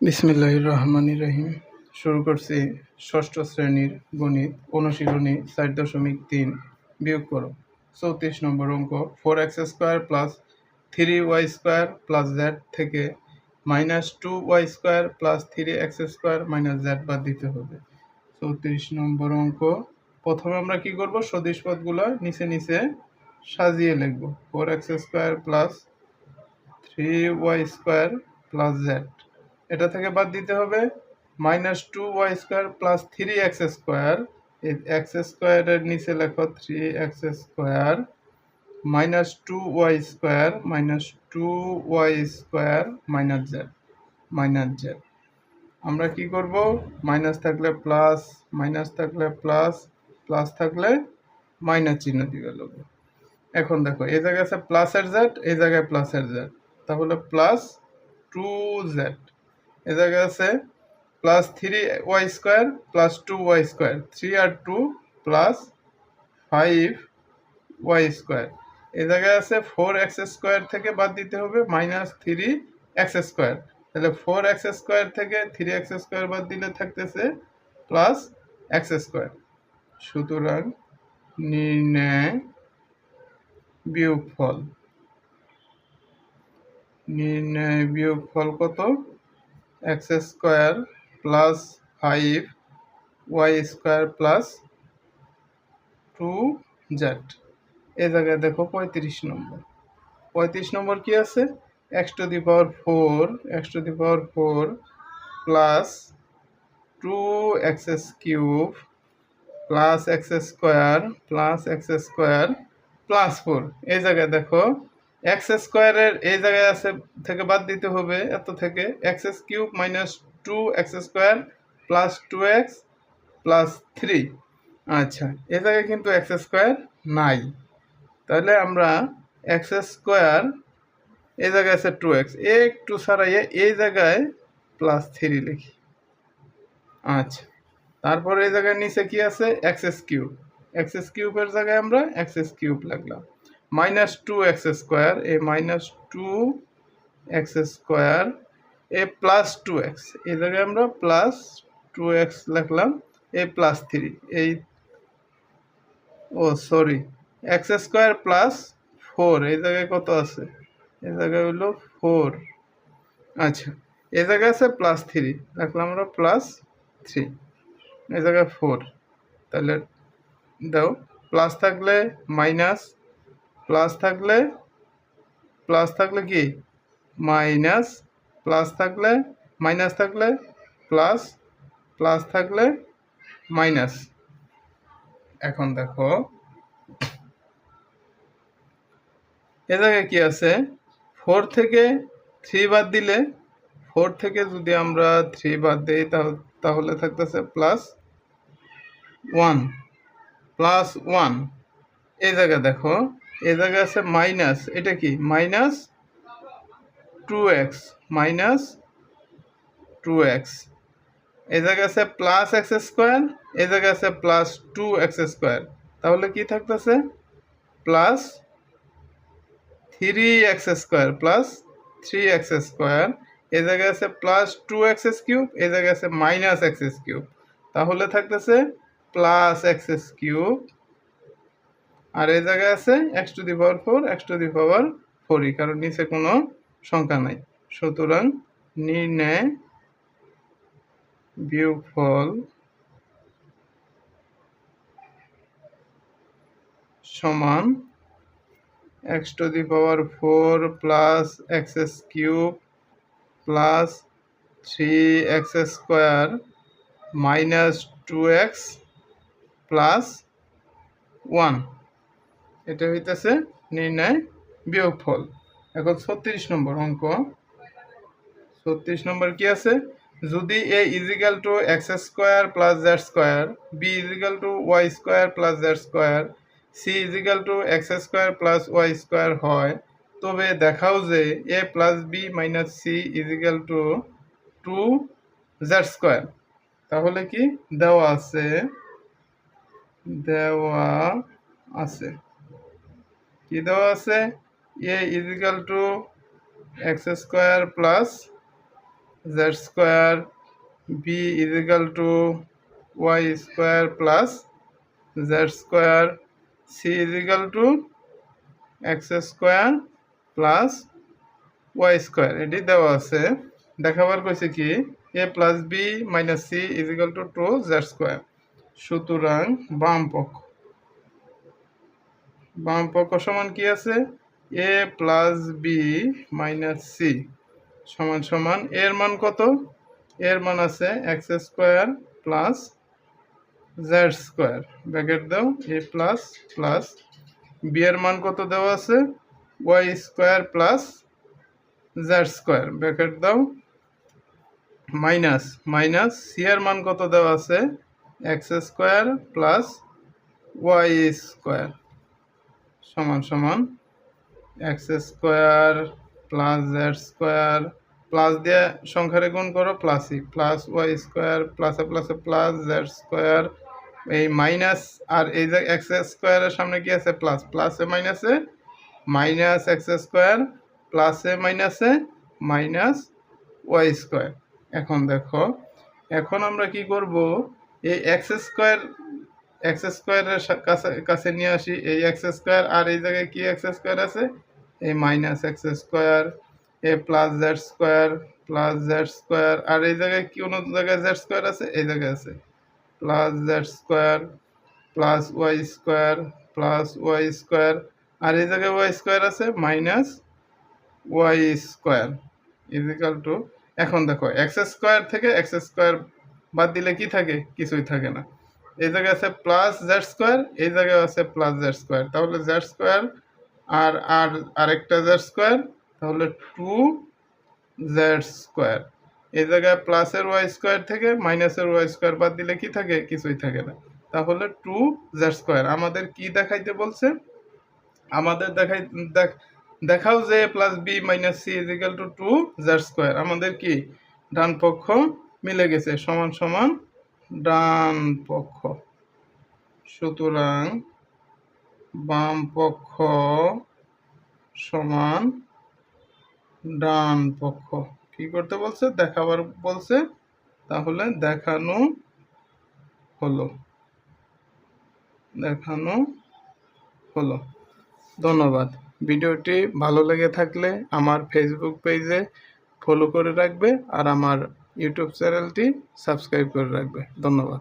বিসমিল্লাহ রহমান রহিম। শুরু করছি ষষ্ঠ শ্রেণির গণিত, অনুশীলনী, চার দশমিক তিন। বিয়োগ করো। চৌত্রিশ নম্বর অঙ্ক four x square plus three y square plus z থেকে minus two y square plus three x square minus z বাদ দিতে হবে। চৌত্রিশ নম্বর অঙ্ক, প্রথমে আমরা কি করব? সদিশ পদগুলো নিচে নিচে সাজিয়ে লিখব। Four x square plus three y square plus z এটা থেকে বাদ দিতে হবে minus two y square plus three x square এই এক্স স্কোয়ারের নিচে লেখো three x square minus two y square minus two y square minus z minus z আমরা কি করব? মাইনাস থাকলে প্লাস মাইনাস থাকলে প্লাস প্লাস থাকলে মাইনাস চিহ্ন দিয়ে লোক এখন দেখো, এই জায়গায় আছে প্লাসের জেড এই জায়গায় প্লাসের জেড তাহলে প্লাস টু জেড এ জায়গায় আছে plus three y square plus two y square three আর two plus five y square এ জায়গায় আছে ফোর এক্স স্কোয়ার থেকে বাদ দিতে হবে মাইনাস থ্রি এক্স স্কোয়ার তাহলে ফোর এক্স স্কোয়ার থেকে থ্রি এক্স স্কোয়ার বাদ দিলে থাকতেছে প্লাস এক্স স্কোয়ার সুতরাং নির্ণয় বিয়োগফল। নির্ণয় বিয়োগফল কত? X square plus five y square plus two z এ জায়গায় দেখো পঁয়ত্রিশ নম্বর। পঁয়ত্রিশ নম্বর কি আছে? X to the power four x to the power four plus two x cube plus x square plus x square plus four এই জায়গায় দেখো এক্স স্কোয়ারের এই জায়গায় আছে থেকে বাদ দিতে হবে এত থেকে। X cube minus two x square plus two x plus three আচ্ছা এ জায়গায় কিন্তু এক্স স্কোয়ার নাই। তাহলে আমরা এক্স স্কোয়ার এই জায়গায় আছে টু এক্স এ একটু সারাইয়ে এই জায়গায় প্লাস থ্রি লিখি। আচ্ছা তারপর এই জায়গায় নিচে কি আছে? এক্স কিউব এক্স কিউবের জায়গায় আমরা এক্স কিউব লাগলাম। মাইনাস টু এক্স স্কোয়ার, এ মাইনাস টু এক্স স্কোয়ার, এ প্লাস টু এক্স। এই জায়গায় আমরা প্লাস টু এক্স লিখলাম, এ প্লাস থ্রি। এই ও, sorry, x square plus four. এই জায়গায় কত আছে? এই জায়গায় হলো ফোর। আচ্ছা এই জায়গায় আছে প্লাস থ্রি, রাখলাম আমরা প্লাস থ্রি। এই জায়গায় ফোর। তাহলে দাও, প্লাস থাকলে মাইনাস প্লাস থাকলে প্লাস থাকলে কি? মাইনাস, প্লাস থাকলে মাইনাস থাকলে প্লাস প্লাস থাকলে মাইনাস। এখন দেখো, এ জায়গায় কি আছে? ফোর থেকে থ্রি বাদ দিলে, ফোর থেকে যদি আমরা থ্রি বাদ দিই, তাহলে থাকতেছে প্লাস ওয়ান প্লাস ওয়ান। এই জায়গায় দেখো এই জায়গায় আছে মাইনাস, এটা কি? Minus two x minus two x এই জায়গায় আছে প্লাস এক্স স্কোয়ার এই জায়গায় আছে প্লাস টু এক্স স্কোয়ার তাহলে কি থাকতেছে? Plus three x square plus three x square এই জায়গায় আছে প্লাস টু এক্স কিউব এই জায়গায় আছে মাইনাস এক্স কিউব তাহলে থাকতেছে প্লাস এক্স কিউব আর এই জায়গায় আছে x to the power four x to the power ফোরই কারণ নিচে কোনো সংখ্যা নাই। সুতরাং নির্ণয় বিয়োগফল সমান x to the power four plus x S cube plus three x square minus two x plus one এটা হইতেছে নির্ণয় বিয়োগফল। এখন ছত্রিশ নম্বর অঙ্ক। ছত্রিশ নম্বর কি আছে? যদি a is equal to x square plus z square b is equal to y square plus z square c is equal to x square plus y square হয়, তবে দেখাও যে a plus b minus c is equal to two z square তাহলে কি দেওয়া আছে? দেওয়া আছে। কি দেওয়া আছে? A is equal to x square plus z square b is equal to y square plus z square c is equal to x square plus y square এটি দেওয়া আছে। দেখাবার কইছে কি? A plus b minus c is equal to two z square সুতরাং বাম পক্ষ। বাম পক্ষ সমান কি আছে? A plus b minus c সমান সমান এর মান কত? এর মান আছে x square plus z square bracket দাও এ প্লাস প্লাস বি এর মান কত দেওয়া আছে? Y square plus z square bracket দাও মাইনাস মাইনাস সি এর মান কত দেওয়া আছে? X square plus y square সমান সমান x square plus z square plus দিয়ে সংখ্যারে গুণ করো প্লাসই প্লাস ওয়াই স্কোয়ার প্লাসে প্লাসে প্লাস জেড স্কোয়ার এই মাইনাস আর এই যে এক্স স্কোয়ারের সামনে কি আছে? প্লাস প্লাসে মাইনাসে মাইনাস এক্স স্কোয়ার প্লাসে মাইনাসে মাইনাস ওয়াই স্কোয়ার এখন দেখো, এখন আমরা কি করব? এই এক্স স্কোয়ার এক্স স্কোয়ারের কাছে কাছে নিয়ে আসি, এই এক্স স্কোয়ার আর এই জায়গায় কি এক্স স্কোয়ার আছে? এই মাইনাস এক্স স্কোয়ার এ plus z square plus z square আর এই জায়গায় কি অন্য জায়গায় জেড স্কোয়ার আছে? এই জায়গায় আছে। Plus z square plus y square plus y square আর এই জায়গায় ওয়াই স্কোয়ার আছে minus y square is equal to এখন দেখো এক্স স্কোয়ার থেকে এক্স স্কোয়ার বাদ দিলে কি থাকে? কিছুই থাকে না। এই জায়গায় আছে প্লাস জেড স্কোয়ার এই জায়গায় আছে প্লাস জেড স্কোয়ার তাহলে জেড স্কোয়ার আর আর আরেকটা জেড স্কোয়ার তাহলে টু জেড স্কোয়ার এই জায়গায় প্লাসের ওয়াই স্কোয়ার থেকে মাইনাসের ওয়াই স্কোয়ার বাদ দিলে কি থাকে? কিছুই থাকে না। তাহলে টু জেড স্কোয়ার আমাদের কি দেখাইতে বলছে? আমাদের দেখাই, দেখ, দেখাও যে plus b minus c is equal to two z square আমাদের কি? ডান পক্ষ মিলে গেছে, সমান সমান ডান পক্ষ। সুতরাং বাম পক্ষ সমান ডান পক্ষ। কি করতে বলছে? দেখাবার বলছে। তাহলে দেখানো হলো। দেখানো হলো। ধন্যবাদ। ভিডিওটি ভালো লেগে থাকলে আমার ফেসবুক পেজে ফলো করে রাখবে আর আমার ইউটিউব চ্যানেলটি সাবস্ক্রাইব করে রাখবে। ধন্যবাদ।